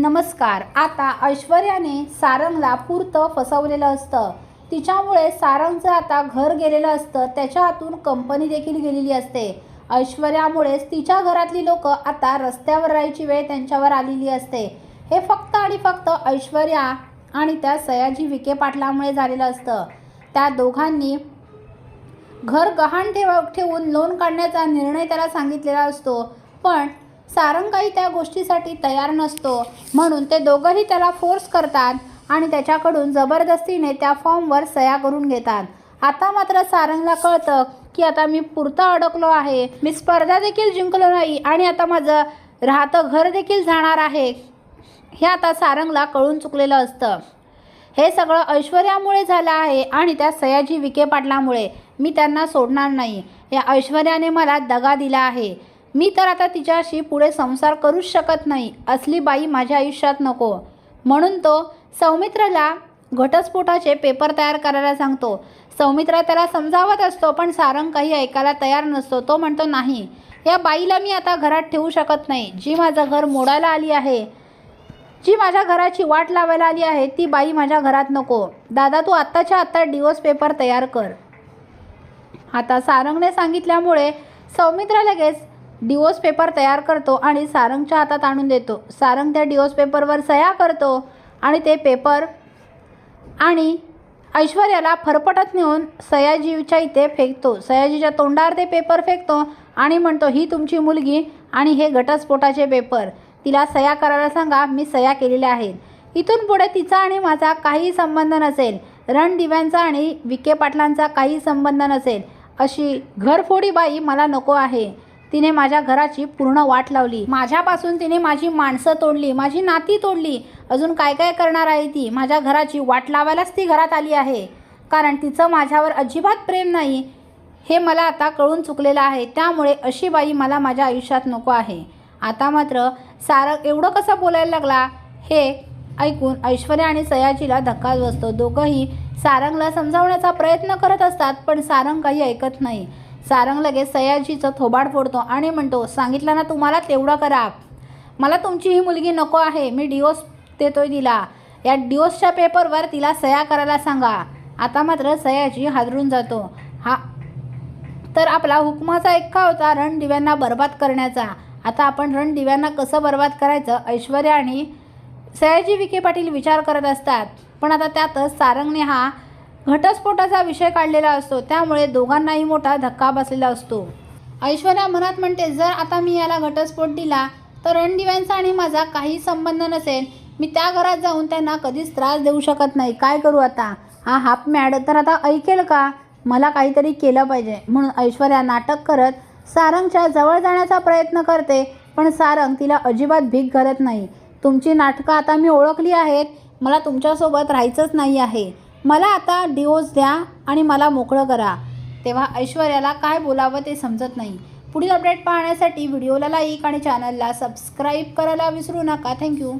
नमस्कार. आता ऐश्वर्याने सारंगला पुरतं फसवलेलं असतं. तिच्यामुळे सारंगचं आता घर गेलेलं असतं. त्याच्या हातून कंपनी देखील गेलेली असते. ऐश्वर्यामुळेच तिच्या घरातली लोक आता रस्त्यावर राहायची वेळ त्यांच्यावर आलेली असते. हे फक्त आणि फक्त ऐश्वर्या आणि त्या सयाजी विखे पाटलामुळे झालेलं असतं. त्या दोघांनी घर गहाण ठेव ठेवून लोन काढण्याचा निर्णय त्याला सांगितलेला असतो. पण सारंग काही त्या गोष्टीसाठी तयार नसतो. म्हणून ते दोघंही त्याला फोर्स करतात आणि त्याच्याकडून जबरदस्तीने त्या फॉर्मवर सह्या करून घेतात. आता मात्र सारंगला कळतं की आता मी पुरता अडकलो आहे. मी स्पर्धा देखील जिंकलो नाही आणि आता माझं राहतं घर देखील जाणार आहे. हे आता सारंगला कळून चुकलेलं असतं. हे सगळं ऐश्वर्यामुळे झालं आहे आणि त्या सयाजी विखे पाटलामुळे मी त्यांना सोडणार नाही. या ऐश्वर्याने मला दगा दिला आहे. मी तर आता तिच्याशी पुढे संसार करूच शकत नाही असली बाई माझ्या आयुष्यात नको. म्हणून तो सौमित्रला घटस्फोटाचे पेपर तयार करायला सांगतो. सौमित्र त्याला समजावत असतो पण सारंग काही ऐकायला तयार नसतो. तो म्हणतो नाही या बाईला मी आता घरात ठेवू शकत नाही. जी माझं घर मोडायला आली आहे जी माझ्या घराची वाट लावायला आली आहे ती बाई माझ्या घरात नको. दादा तू आत्ताच्या आत्ता डिवोर्स पेपर तयार कर. आता सारंगने सांगितल्यामुळे सौमित्र लगेच डिवोर्स पेपर तयार करतो आणि सारंगच्या हातात आणून देतो. सारंग त्या डिवोर्स पेपरवर सह्या करतो आणि ते पेपर आणि ऐश्वर्याला फरफटत नेऊन सयाजीच्या इथे फेकतो. सयाजीच्या तोंडावर ते पेपर फेकतो आणि म्हणतो ही तुमची मुलगी आणि हे घटस्फोटाचे पेपर. तिला सया करायला सांगा मी सया केलेल्या आहेत इथून पुढे तिचा आणि माझा काही संबंध नसेल. रणदिव्यांचा आणि विखे पाटलांचा काही संबंध नसेल. अशी घरफोडी बाई मला नको आहे. तिने माझ्या घराची पूर्ण वाट लावली. माझ्यापासून तिने माझी माणसं तोडली माझी नाती तोडली. अजून काय काय करणार आहे ती? माझ्या घराची वाट लावायलाच ती घरात आली आहे. कारण तिचं माझ्यावर अजिबात प्रेम नाही हे मला आता कळून चुकलेलं आहे. त्यामुळे अशी बाई मला माझ्या आयुष्यात नको आहे. आता मात्र सारंग एवढं कसं बोलायला लागला? हे ऐकून ऐश्वर्या आणि सयाजीला धक्काच बसतो. दोघंही सारंगला समजावण्याचा प्रयत्न करत असतात पण सारंग काही ऐकत नाही. सारंग लगेच सयाजीचं थोबाड फोडतो आणि म्हणतो सांगितलं ना तुम्हाला तेवढं करा. मला तुमची ही मुलगी नको आहे मी डिओस देतोय तिला. या डिओसच्या पेपरवर तिला सया करायला सांगा. आता मात्र सयाजी हादरून जातो. हा तर आपला हुकमाचा एक्का होता रणदिव्यांना बर्बाद करण्याचा. आता आपण रणदिव्यांना कसं बर्बाद करायचं ऐश्वर्या आणि सयाजी विखे पाटील विचार करत असतात. पण आता त्यातच सारंगने हा घटस्फोटाचा विषय काढलेला असतो त्यामुळे दोघांनाही मोठा धक्का बसलेला असतो. ऐश्वर्या मनात म्हणते जर आता मी याला घटस्फोट दिला तर रणदिव्यांचा आणि माझा काही संबंध नसेल. मी त्या घरात जाऊन त्यांना कधीच त्रास देऊ शकत नाही. काय करू आता? हा हाफ मॅड तर आता ऐकेल का? मला काहीतरी केलं पाहिजे. म्हणून ऐश्वर्या नाटक करत सारंगच्या जवळ जाण्याचा प्रयत्न करते पण सारंग तिला अजिबात भीक घालत नाही. तुमची नाटकं आता मी ओळखली आहेत. मला तुमच्यासोबत राहायचंच नाही आहे. मला आता डिवोर्स द्या आणि मला मोकळं करा. तेव्हा ऐश्वर्याला काय बोलावं ते समजत नाही. पुढील अपडेट पाहण्यासाठी व्हिडिओला लाईक आणि चॅनलला सबस्क्राईब करायला विसरू नका. थँक्यू